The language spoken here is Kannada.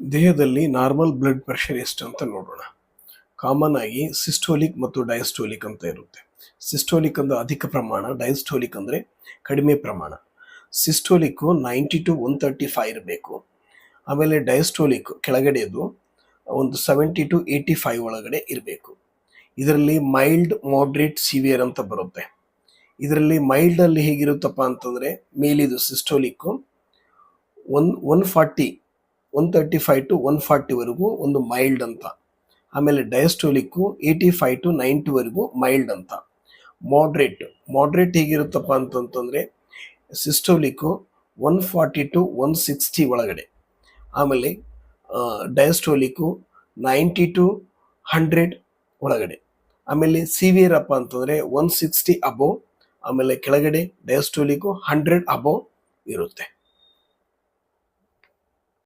ದೇಹದಲ್ಲಿ ನಾರ್ಮಲ್ ಬ್ಲಡ್ ಪ್ರೆಷರ್ ಎಷ್ಟು ಅಂತ ನೋಡೋಣ. ಕಾಮನ್ ಆಗಿ ಸಿಸ್ಟೋಲಿಕ್ ಮತ್ತು ಡಯಸ್ಟೋಲಿಕ್ ಅಂತ ಇರುತ್ತೆ. ಸಿಸ್ಟೋಲಿಕ್ ಅಂದ್ರೆ ಅಧಿಕ ಪ್ರಮಾಣ ಡಯಸ್ಟೋಲಿಕ್ ಅಂದರೆ ಕಡಿಮೆ ಪ್ರಮಾಣ. Systolic ninety to one thirty five ಇರಬೇಕು. ಆಮೇಲೆ ಡಯಸ್ಟೋಲಿಕ್ ಕೆಳಗಡೆದು ಒಂದು ಸೆವೆಂಟಿ ಟು ಏಯ್ಟಿ ಫೈವ್ ಒಳಗಡೆ ಇರಬೇಕು. ಇದರಲ್ಲಿ ಮೈಲ್ಡ್, ಮಾಡ್ರೇಟ್, ಸಿವಿಯರ್ ಅಂತ ಬರುತ್ತೆ. ಇದರಲ್ಲಿ ಮೈಲ್ಡಲ್ಲಿ ಹೇಗಿರುತ್ತಪ್ಪ ಅಂತಂದರೆ ಮೇಲಿದು systolic one one forty one thirty five to one ಫಾರ್ಟಿವರೆಗೂ ಒಂದು ಮೈಲ್ಡ್ ಅಂತ. ಆಮೇಲೆ ಡಯಸ್ಟೋಲಿಕ್ಕು ಏಯ್ಟಿ ಫೈವ್ ಟು ನೈಂಟಿವರೆಗೂ ಮೈಲ್ಡ್ ಅಂತ. ಮಾಡ್ರೇಟ್ ಮಾಡ್ರೇಟ್ ಹೇಗಿರುತ್ತಪ್ಪ ಅಂತಂತಂದರೆ systolic one forty to one sixty ಒಳಗಡೆ. ಆಮೇಲೆ ಡಯಸ್ಟೋಲಿಕ್ಕು ನೈಂಟಿ ಟು ಹಂಡ್ರೆಡ್ ಒಳಗಡೆ. ಆಮೇಲೆ ಸಿವಿಯರ್ ಅಪ್ಪ ಅಂತಂದರೆ ಒನ್ ಸಿಕ್ಸ್ಟಿ ಅಬೋವ್ ಆಮೇಲೆ ಕೆಳಗಡೆ ಡಯಸ್ಟೋಲಿಕ್ಕು ಹಂಡ್ರೆಡ್ ಅಬೋವ್ ಇರುತ್ತೆ.